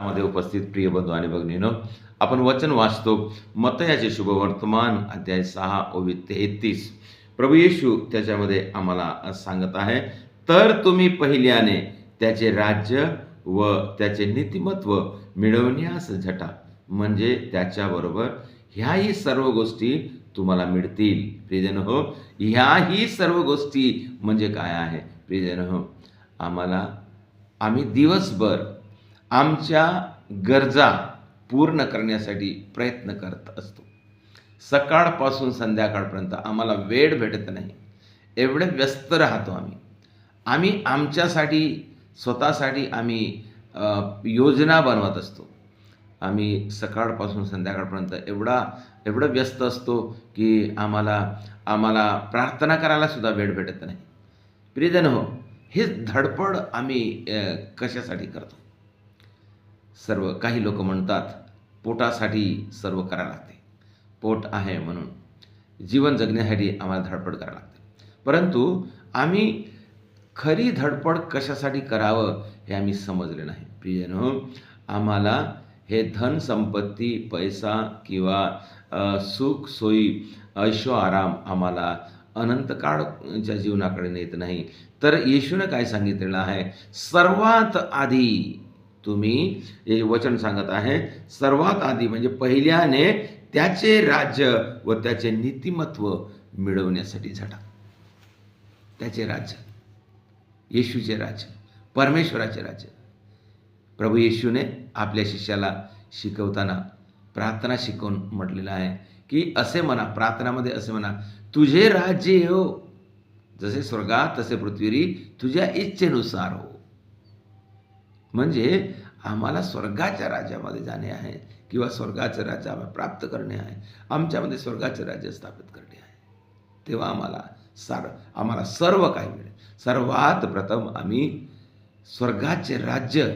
मध्ये उपस्थित प्रिय बंधू आणि भगिनीनो आपण वचन वाचतो. मतयाचे शुभवर्तमान अध्याय सहा ओवी तेहतीस. प्रभू येशू त्याच्यामध्ये आम्हाला सांगत आहे तर तुम्ही पहिल्याने त्याचे राज्य व त्याचे नीतिमत्व मिळवण्यास झटा. म्हणजे त्याच्याबरोबर ह्याही सर्व गोष्टी तुम्हाला मिळतील. प्रियजन हो ह्याही सर्व गोष्टी म्हणजे काय आहे? प्रियजन हो आम्हाला आम्ही दिवसभर आमच्या गरजा पूर्ण करण्यासाठी प्रयत्न करत असतो. सकाळपासून संध्याकाळपर्यंत आम्हाला वेळ भेटत नाही. एवढे व्यस्त राहतो आम्ही. आम्ही आमच्यासाठी स्वतःसाठी आम्ही योजना बनवत असतो. आम्ही सकाळपासून संध्याकाळपर्यंत एवढा एवढं व्यस्त असतो की आम्हाला आम्हाला प्रार्थना करायलासुद्धा वेळ भेटत नाही. प्रियजन हो हे धडपड आम्ही कशासाठी करतो? सर्व काही लोक म्हणतात पोटासाठी सर्व करावं लागते. पोट आहे म्हणून. जीवन जगण्यासाठी आम्हाला धडपड करावं लागते. परंतु आम्ही खरी धडपड कशासाठी करावं हे आम्ही समजले नाही. प्रियनो आम्हाला हे धन संपत्ती पैसा किंवा सुख सोयी ऐशो आराम आम्हाला अनंत काळच्या जीवनाकडे नेत नाही. तर येशूनं काय सांगितलेलं आहे? सर्वात आधी तुम्ही हे वचन सांगत आहे. सर्वात आधी म्हणजे पहिल्याने त्याचे राज्य व त्याचे नीतिमत्व मिळवण्यासाठी झटा. त्याचे राज्य. येशूचे राज्य. परमेश्वराचे राज्य. प्रभू येशूने आपल्या शिष्याला शिकवताना प्रार्थना शिकवून म्हटलेलं आहे की असे म्हणा प्रार्थनामध्ये असे म्हणा तुझे राज्य हो. जसे स्वर्गात तसे पृथ्वीरी तुझ्या इच्छेनुसार हो. म्हणजे आम्हाला स्वर्गाच्या राज्यामध्ये जाणे आहे किंवा स्वर्गाचं राज्य आम्हाला प्राप्त करणे आहे. आमच्यामध्ये स्वर्गाचे राज्य स्थापित करणे आहे. तेव्हा आम्हाला सार आम्हाला सर्व काही मिळेल. सर्वात प्रथम आम्ही स्वर्गाचे राज्य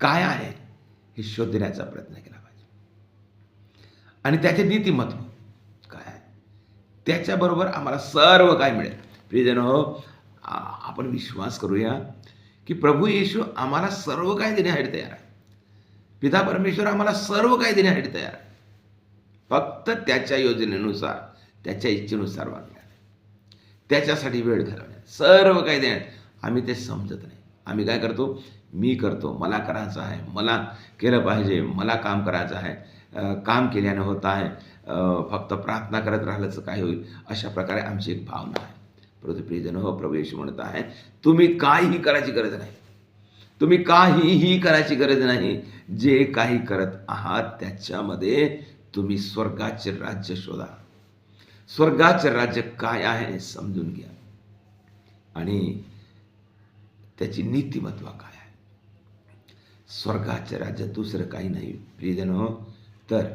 काय आहे हे शोधण्याचा प्रयत्न केला पाहिजे. आणि त्याचे नीतिमत्व काय आहे? त्याच्याबरोबर आम्हाला सर्व काय मिळेल. प्रियजन हो आपण विश्वास करूया. की प्रभू येशू आम्हाला सर्व काही देण्यासाठी तयार आहे. पिता परमेश्वर आम्हाला सर्व काही देण्यासाठी तयार आहे. फक्त त्याच्या योजनेनुसार त्याच्या इच्छेनुसार वागण्यात त्याच्यासाठी वेळ घालवण्यात सर्व काही देण्यात आम्ही ते समजत नाही. आम्ही काय करतो? मी करतो. मला करायचं आहे. मला केलं पाहिजे. मला काम करायचं आहे. काम केल्याने होत आहे. फक्त प्रार्थना करत राहिल्याचं काय होईल. अशा प्रकारे आमची एक भावना आहे. प्रियजन हो प्रवेश म्हणत आहे तुम्ही काहीही करायची गरज नाही. तुम्ही काहीही करायची गरज नाही. जे काही करत आहात त्याच्यामध्ये तुम्ही स्वर्गाचे राज्य शोधा. स्वर्गाचे राज्य काय आहे हे समजून घ्या. आणि त्याची नीतिमत्व काय आहे? स्वर्गाचे राज्य दुसरं काही नाही. प्रियजन हो तर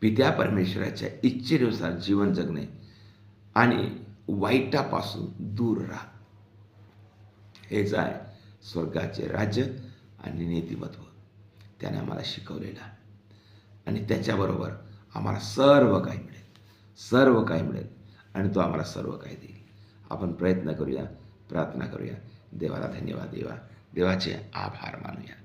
पित्या परमेश्वराच्या इच्छेनुसार जीवन जगणे आणि वाईटापासून दूर राहा. हेच आहे स्वर्गाचे राज्य आणि नीतिमत्व. त्याने आम्हाला शिकवलेलं आणि त्याच्याबरोबर आम्हाला सर्व काही मिळेल. सर्व काही मिळेल. आणि तो आम्हाला सर्व काही देईल. आपण प्रयत्न करूया प्रार्थना करूया. देवाला धन्यवाद देवा. देवाचे आभार मानूया.